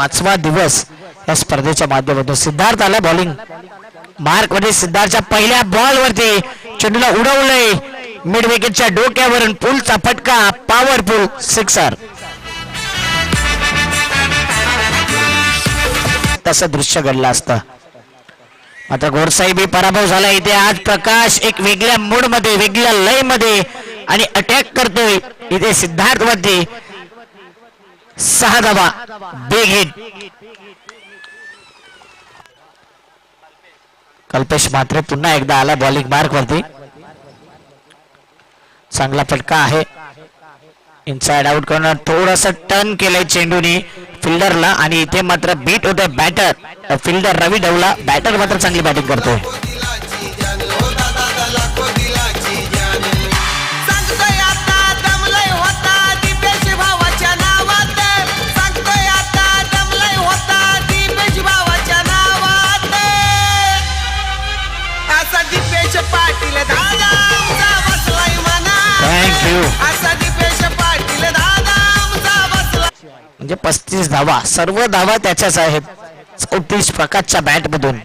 पाचवा दिवस या स्पर्धेच्या माध्यमातून. सिद्धार्थ आला बॉलिंग मार्कमध्ये सिद्धार्थच्या पहिल्या बॉल वरती चेंडूला उडवलंय. मिड विकेटच्या डोक्यावरून पुलचा फटका पॉवरफुल सिक्सर तसं दृश्य घडलं असतं. मात्र घोडसाहेबी पराभव झाला. इथे आज प्रकाश एक वेगळ्या मूडमध्ये वेगळ्या लयमध्ये आणि अटॅक करतोय. इथे सिद्धार्थ वरती सहा धावा बिग हिट कल्पेश मात्रे पुन्हा एकदा आला बॉलिंग मार्क वरती. चांगला फटका आहे. इनसाइड आउट करून थोडस टर्न केलंय चेंडूनी फिल्डरला आणि इथे मात्र बीट होतोय बॅटर फिल्डर रवी डवला बॅटर मात्र चांगली बॅटिंग करतोय. पस्तीस धावा. सर्व धावा त्याच्याच आहेत. चौतीस प्रकाशच्या बॅट मधून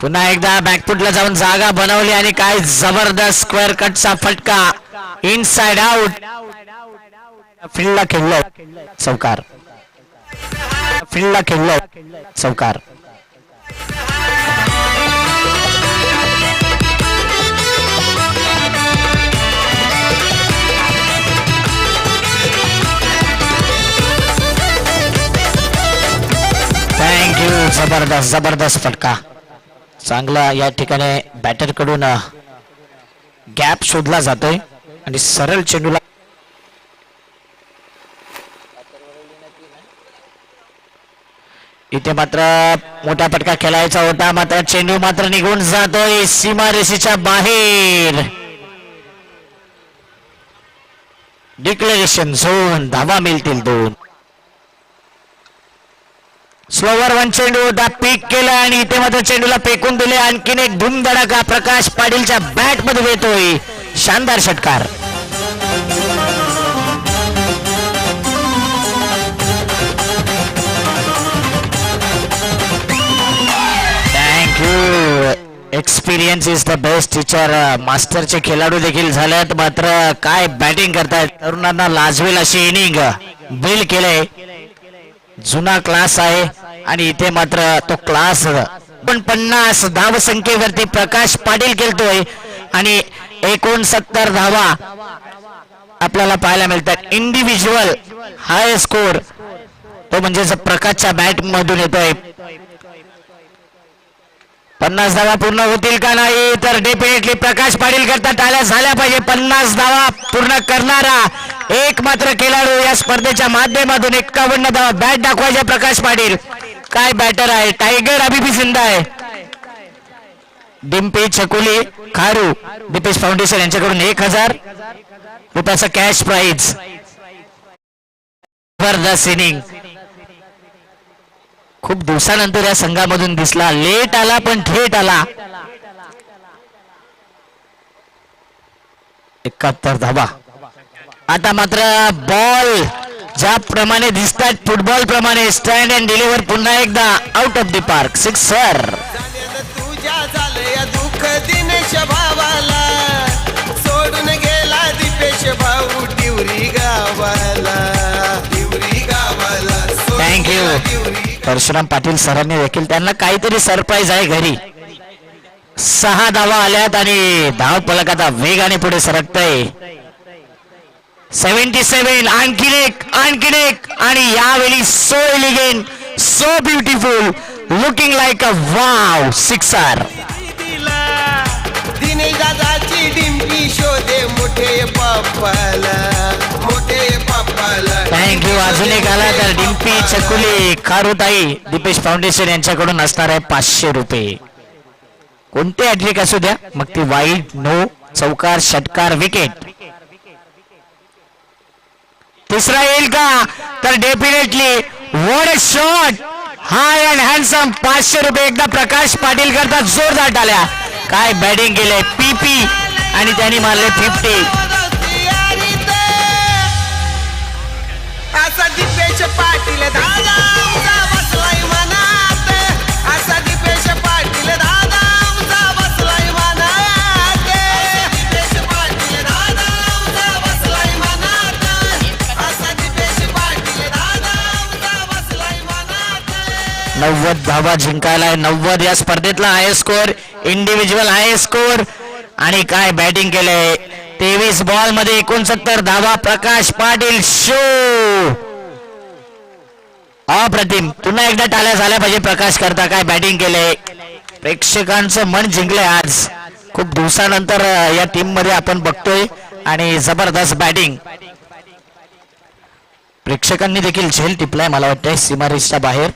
पुन्हा एकदा बॅकफुटला जाऊन जागा बनवली आणि काय जबरदस्त स्क्वेअर कटचा फटका. इन साइड आउट फील्डला खेळलो. चौकार. फील्डला खेळलो. चौकार. जबरदस्त जबरदस्त फटका. चांगला या ठिकाणी बॅटरकडून गॅप शोधला जातोय. आणि सरळ चेंडूला इथे मात्र मोठा फटका खेळायचा होता. मात्र चेंडू मात्र निघून जातोय सीमा रेषेच्या बाहेर. डिक्लेरेशन झोन धावा मिळतील दोन. स्लोवर वन चेंडू दा पीक केला आणि इथे मात्र चेंडूला फेकून दिले. आणखीन एक धुमधडाका प्रकाश पाटीलच्या बॅटमध्ये येतोय. शानदार षटकार. Thank you experience is the best teacher मास्टरचे खेळाडू देखील झालेत. मात्र काय बॅटिंग करतायत? तरुणांना लाजवेल अशी इनिंग बिल केलंय. जुना क्लास आहे आणि इथे मात्र तो क्लास पण पन्नास धाव संख्येवरती प्रकाश पाटील खेळतोय आणि एकोणसत्तर धावा आपल्याला पाहायला मिळतात. इंडिव्हिज्युअल हाय स्कोर तो म्हणजे प्रकाशच्या बॅट मधून येतोय. पन्नास धावा पूर्ण होतील का नाही? तर डेफिनेटली प्रकाश पाटील करता टाळ्या झाल्या पाहिजे. पन्नास धावा पूर्ण करणारा एक मात्र खेळाडू या स्पर्धेच्या माध्यमातून एकावन्न धावा बॅट दाखवायचे प्रकाश पाटील. काय बॅटर आहे? टायगर अभिपी सिंध आहे. डिंपी छकुली खारू दीपेश फाउंडेशन यांच्याकडून एक हजार. रुपयाचा कॅश प्राईज जबरदस्त इनिंग खूप दिवसानंतर या संघामधून दिसला. लेट आला पण थेट आला. एकाहत्तर धाबा आता मात्र बॉल ज्याप्रमाणे दिसतात फुटबॉल प्रमाणे स्टँड अँड डिलिव्हर पुन्हा एकदा out of the park sixer जाण्यानं तुझ्या झालंय दुःख दिनेश भावाला. सोडून गेला दीपेश भाऊ डिवरी गावाला. डिवरी गावाला. सोडून Thank you. गेला डिवरी परशुराम पाटील सरांनी देखील त्यांना काहीतरी सरप्राईज आहे घरी. सहा धावा आल्यात आणि धाव पलक आता वेगाने पुढे सरकतय. सेव्हन्टी सेव्हन आणखीन एक आणखीन एक. आणि यावेळी so elegant so beautiful looking like a wow sixer Dimpy thank you अजून एक आला तर डिम्पी चकुली खारुताई दीपेश फाउंडेशन यांच्याकडून असणार आहे पाचशे रुपये. कोणते हॅट्रिक असू द्या मग ती वाईट नो चौकार षटकार विकेट. तिसरा येईल का? तर डेफिनेटली वड शॉट हाय अँड हँडसम पाचशे रुपये एकदा प्रकाश पाटील करता जोरदार टाल्या. काय बॅटिंग केलंय? पीपी आणि त्यांनी मारले फिफ्टी पाटील नव्वद धावा जिंकायला नव्वद या स्पर्धेतला high score individual high score आणि काय बॅटिंग केलंय? तेवीस बॉलमध्ये एकोणसत्तर धावा. प्रकाश पाटील शो अप्रतिम. पुन्हा एकदा टाळ्या झाल्या पाहिजे. प्रकाश करता काय बॅटिंग केलंय? प्रेक्षकांचं मन जिंकलंय आज. खूप दिवसानंतर या टीममध्ये आपण बघतोय. आणि जबरदस्त बॅटिंग प्रेक्षकांनी देखील झेल टिपलाय मला वाटतंय. सीमारेषच्या बाहेर.